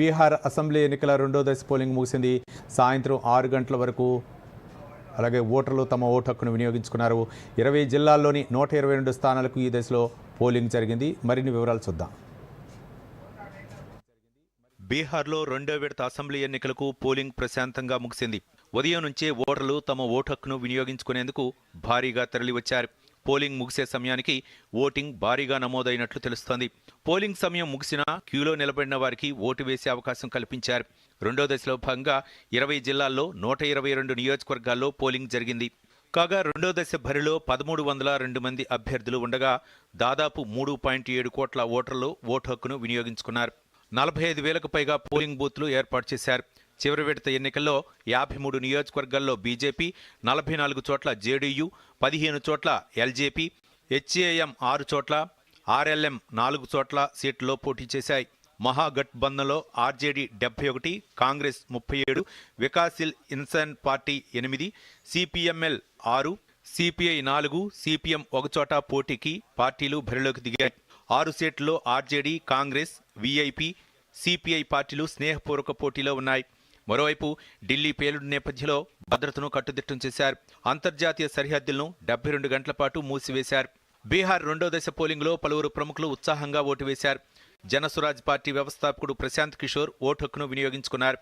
Bihar assembly ఎన్నికల రెండో దశ పోలింగ్ ముగిసింది. సాయంత్రం ఆరు గంటల వరకు అలాగే ఓటర్లు తమ ఓటు హక్కును వినియోగించుకున్నారు. ఇరవై జిల్లాల్లోని నూట ఇరవై రెండు స్థానాలకు ఈ దశలో పోలింగ్ జరిగింది. మరిన్ని వివరాలు చూద్దాం. బీహార్లో రెండో విడత అసెంబ్లీ ఎన్నికలకు పోలింగ్ ప్రశాంతంగా ముగిసింది. ఉదయం నుంచే ఓటర్లు తమ ఓటు హక్కును వినియోగించుకునేందుకు భారీగా తరలివచ్చారు. పోలింగ్ ముగిసే సమయానికి ఓటింగ్ భారీగా నమోదైనట్లు తెలుస్తోంది. పోలింగ్ సమయం ముగిసినా క్యూలో నిలబడిన వారికి ఓటు వేసే అవకాశం కల్పించారు. రెండో దశలో భాగంగా ఇరవై జిల్లాల్లో నూట ఇరవై రెండు నియోజకవర్గాల్లో పోలింగ్ జరిగింది. కాగా రెండో దశ బరిలో పదమూడు వందల రెండు మంది అభ్యర్థులు ఉండగా దాదాపు మూడు పాయింట్ ఏడు కోట్ల ఓటర్లు ఓటు హక్కును వినియోగించుకున్నారు. నలభై ఐదు వేలకు పైగా పోలింగ్ బూత్లు ఏర్పాటు చేశారు. చివరి విడత ఎన్నికల్లో యాభై మూడు నియోజకవర్గాల్లో బీజేపీ నలభై నాలుగు చోట్ల జేడీయూ పదిహేను చోట్ల ఎల్జేపీ హెచ్ఏఎం ఆరు చోట్ల ఆర్ఎల్ఎం నాలుగు చోట్ల సీట్లో పోటీ చేశాయి. మహాగఠబంధన్లో ఆర్జేడీ డెబ్బై ఒకటి కాంగ్రెస్ ముప్పై ఏడు వికాసిల్ ఇన్సాన్ పార్టీ ఎనిమిది సిపిఎంఎల్ ఆరు సిపిఐ నాలుగు సిపిఎం ఒకచోట పోటీకి పార్టీలు బరిలోకి దిగాయి. ఆరు సీట్లలో ఆర్జేడీ కాంగ్రెస్ విఐపి సిపిఐ పార్టీలు స్నేహపూర్వక పోటీలో ఉన్నాయి. మరోవైపు ఢిల్లీ పేలుడు నేపథ్యంలో భద్రతను కట్టుదిట్టం చేశారు. అంతర్జాతీయ సరిహద్దులను డెబ్బై రెండు గంటల పాటు మూసివేశారు. బీహార్ రెండో దశ పోలింగ్లో పలువురు ప్రముఖులు ఉత్సాహంగా ఓటు వేశారు. జనసురాజ్ పార్టీ వ్యవస్థాపకుడు ప్రశాంత్ కిషోర్ ఓటు హక్కును వినియోగించుకున్నారు.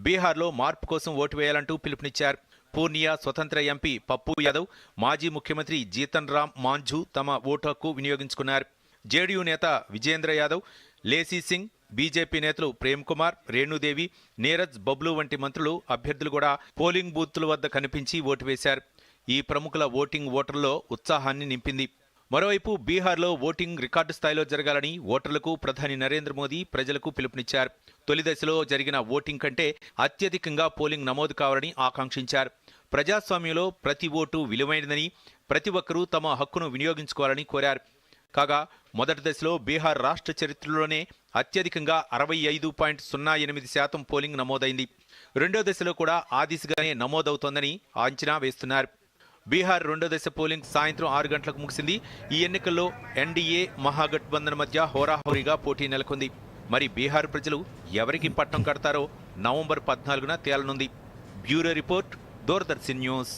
బీహార్లో మార్పు కోసం ఓటు వేయాలంటూ పిలుపునిచ్చారు. పూర్నియా స్వతంత్ర ఎంపీ పప్పు యాదవ్ మాజీ ముఖ్యమంత్రి జీతన్ రామ్ మాంజు తమ ఓటు హక్కు వినియోగించుకున్నారు. జేడీయూ నేత విజేంద్ర యాదవ్ లేసీ సింగ్ బీజేపీ నేతలు ప్రేమ్ కుమార్ రేణుదేవి నీరజ్ బబ్లు వంటి మంత్రులు అభ్యర్థులు కూడా పోలింగ్ బూత్ల వద్ద కనిపించి ఓటు వేశారు. ఈ ప్రముఖుల ఓటింగ్ ఓటర్లో ఉత్సాహాన్ని నింపింది. మరోవైపు బీహార్లో ఓటింగ్ రికార్డు స్థాయిలో జరగాలని ఓటర్లకు ప్రధాని నరేంద్ర మోదీ ప్రజలకు పిలుపునిచ్చారు. తొలి దశలో జరిగిన ఓటింగ్ కంటే అత్యధికంగా పోలింగ్ నమోదు కావాలని ఆకాంక్షించారు. ప్రజాస్వామ్యంలో ప్రతి ఓటు విలువైనదని ప్రతి ఒక్కరూ తమ హక్కును వినియోగించుకోవాలని కోరారు. కాగా మొదటి దశలో బీహార్ రాష్ట్ర చరిత్రలోనే అత్యధికంగా అరవై ఐదు పాయింట్ సున్నా ఎనిమిది శాతం పోలింగ్ నమోదైంది. రెండో దశలో కూడా ఆ దిశగానే నమోదవుతోందని అంచనా వేస్తున్నారు. బీహార్ రెండో దశ పోలింగ్ సాయంత్రం ఆరు గంటలకు ముగిసింది. ఈ ఎన్నికల్లో ఎన్డీఏ మహాగఠబంధన్ మధ్య హోరాహోరీగా పోటీ నెలకొంది. మరి బీహార్ ప్రజలు ఎవరికి పట్టం కడతారో నవంబర్ పద్నాలుగున తేలనుంది. Bureau report Doordarshan news.